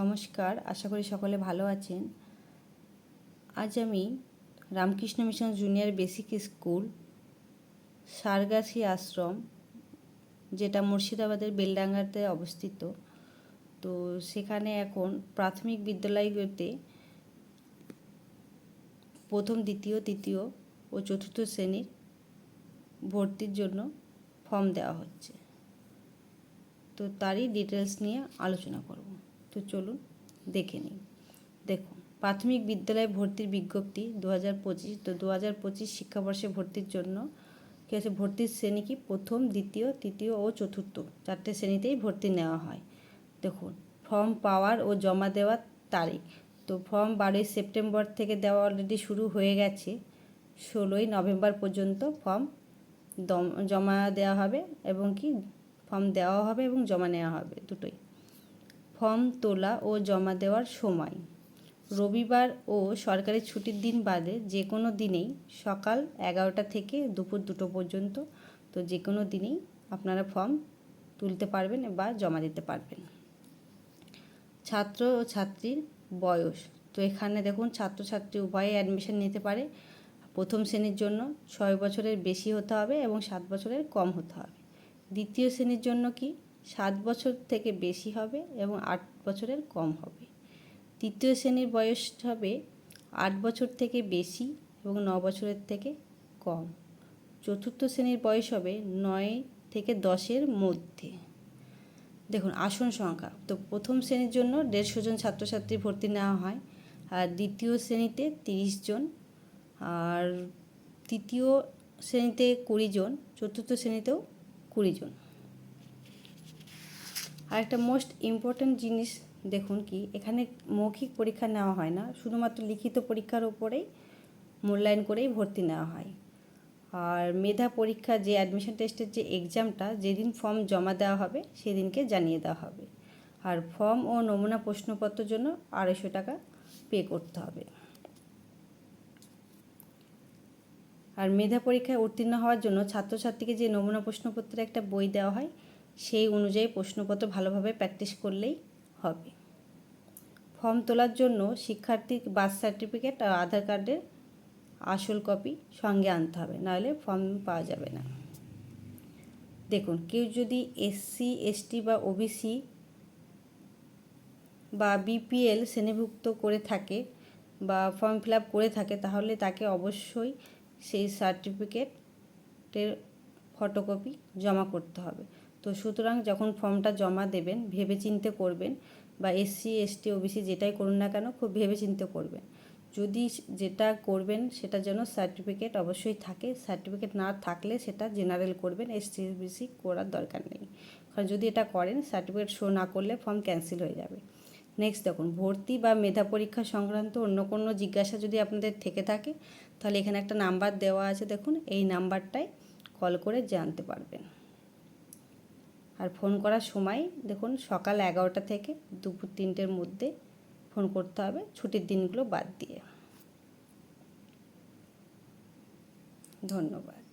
নমস্কার, আশা করি সকলে ভালো আছেন। আজ আমি Ramakrishna mission junior basic school, Sargachhi আশ্রম, যেটা মুর্শিদাবাদের বেলডাঙ্গাতে অবস্থিত। তো সেখানে এখন প্রাথমিক বিদ্যালয়গুলোতে প্রথম, দ্বিতীয়, তৃতীয় ও চতুর্থ শ্রেণির ভর্তির জন্য ফর্ম দেওয়া হচ্ছে। তো তারই ডিটেলস নিয়ে আলোচনা করব। তো চলুন দেখে নিই। দেখুন, প্রাথমিক বিদ্যালয়ে ভর্তির বিজ্ঞপ্তি দু হাজার পঁচিশ তো দু হাজার পঁচিশ শিক্ষাবর্ষে ভর্তির জন্য কী আছে? ভর্তির শ্রেণি কি প্রথম, দ্বিতীয়, তৃতীয় ও চতুর্থ? চারটে শ্রেণীতেই ভর্তি নেওয়া হয়। দেখুন, ফর্ম পাওয়ার ও জমা দেওয়ার তারিখ। তো ফর্ম বারোই সেপ্টেম্বর থেকে দেওয়া অলরেডি শুরু হয়ে গেছে। ষোলোই নভেম্বর পর্যন্ত ফর্ম জমা দেওয়া হবে এবং কি? ফর্ম দেওয়া হবে এবং জমা নেওয়া হবে দুটোই। ফর্ম তোলা ও জমা দেওয়ার সময়। রবিবার ও সরকারি ছুটির দিন বাদে যে কোনো দিনেই সকাল এগারোটা থেকে দুপুর দুটো পর্যন্ত তো যে কোনো দিনেই আপনারা ফর্ম তুলতে পারবেন বা জমা দিতে পারবেন। ছাত্র ও ছাত্রীর বয়স। তো এখানে দেখুন ছাত্রছাত্রী উভয়ে অ্যাডমিশন নিতে পারে। প্রথম শ্রেণির জন্য ছয় বছরের বেশি হতে হবে এবং সাত বছরের কম হতে হবে। দ্বিতীয় শ্রেণির জন্য কি? সাত বছর থেকে বেশি হবে এবং আট বছরের কম হবে। তৃতীয় শ্রেণির বয়স হবে আট বছর থেকে বেশি এবং ন বছরের থেকে কম। চতুর্থ শ্রেণির বয়স হবে নয় থেকে দশের মধ্যে। দেখুন, আসন সংখ্যা। তো প্রথম শ্রেণির জন্য দেড়শো জন ছাত্রছাত্রী ভর্তি নেওয়া হয় আর দ্বিতীয় শ্রেণীতে তিরিশ জন আর তৃতীয় শ্রেণীতে কুড়ি জন, চতুর্থ শ্রেণীতেও কুড়ি জন। আর একটা মোস্ট ইম্পর্ট্যান্ট জিনিস দেখুন কি, এখানে মৌখিক পরীক্ষা নেওয়া হয় না, শুধুমাত্র লিখিত পরীক্ষার ওপরেই মূল্যায়ন করেই ভর্তি নেওয়া হয়। আর মেধা পরীক্ষা যে অ্যাডমিশন টেস্টের যে এক্সামটা যেদিন ফর্ম জমা দেওয়া হবে, সেদিনকে জানিয়ে দেওয়া হবে। আর ফর্ম ও নমুনা প্রশ্নপত্রের জন্য আড়াইশো টাকা পে করতে হবে। আর মেধা পরীক্ষায় উত্তীর্ণ হওয়ার জন্য ছাত্রছাত্রীকে যে নমুনা প্রশ্নপত্রের একটা বই দেওয়া হয় সেই অনুযায়ী প্রশ্নপত্র ভালোভাবে প্র্যাকটিস করলেই হবে। ফর্ম তোলার জন্য শিক্ষার্থীর বার্থ সার্টিফিকেট আর আধার কার্ডের আসল কপি সঙ্গে আনতে হবে, নাহলে ফর্ম পাওয়া যাবে না। দেখুন, কেউ যদি এসসি এসটি বা ওবিসি বা বিপিএল শ্রেণীভুক্ত করে থাকে বা ফর্ম ফিল আপ করে থাকে, তাহলে তাকে অবশ্যই সেই সার্টিফিকেটের ফটোকপি জমা করতে হবে। তো সুতরাং যখন ফর্মটা জমা দেবেন ভেবে চিনতে করবেন বা এসসি এসটি ওবিসি যেটাই করুন না কেন, খুব ভেবে চিনতে করবেন। যদি যেটা করবেন সেটা যেন সার্টিফিকেট অবশ্যই থাকে। সার্টিফিকেট না থাকলে সেটা জেনারেল করবেন এসসি ওবিসি করার দরকার নেই। কারণ যদি এটা করেন সার্টিফিকেট শো না করলে ফর্ম ক্যান্সেল হয়ে যাবে। নেক্সট দেখুন, ভর্তি বা মেধা পরীক্ষা সংক্রান্ত অন্য কোনো জিজ্ঞাসা যদি আপনাদের থেকে থাকে, তাহলে এখানে একটা নাম্বার দেওয়া আছে। দেখুন, এই নাম্বারটায় কল করে জানতে পারবেন। আর ফোন করার সময় দেখুন সকাল এগারোটা থেকে দুপুর তিনটের মধ্যে ফোন করতে হবে, ছুটির দিনগুলো বাদ দিয়ে। ধন্যবাদ।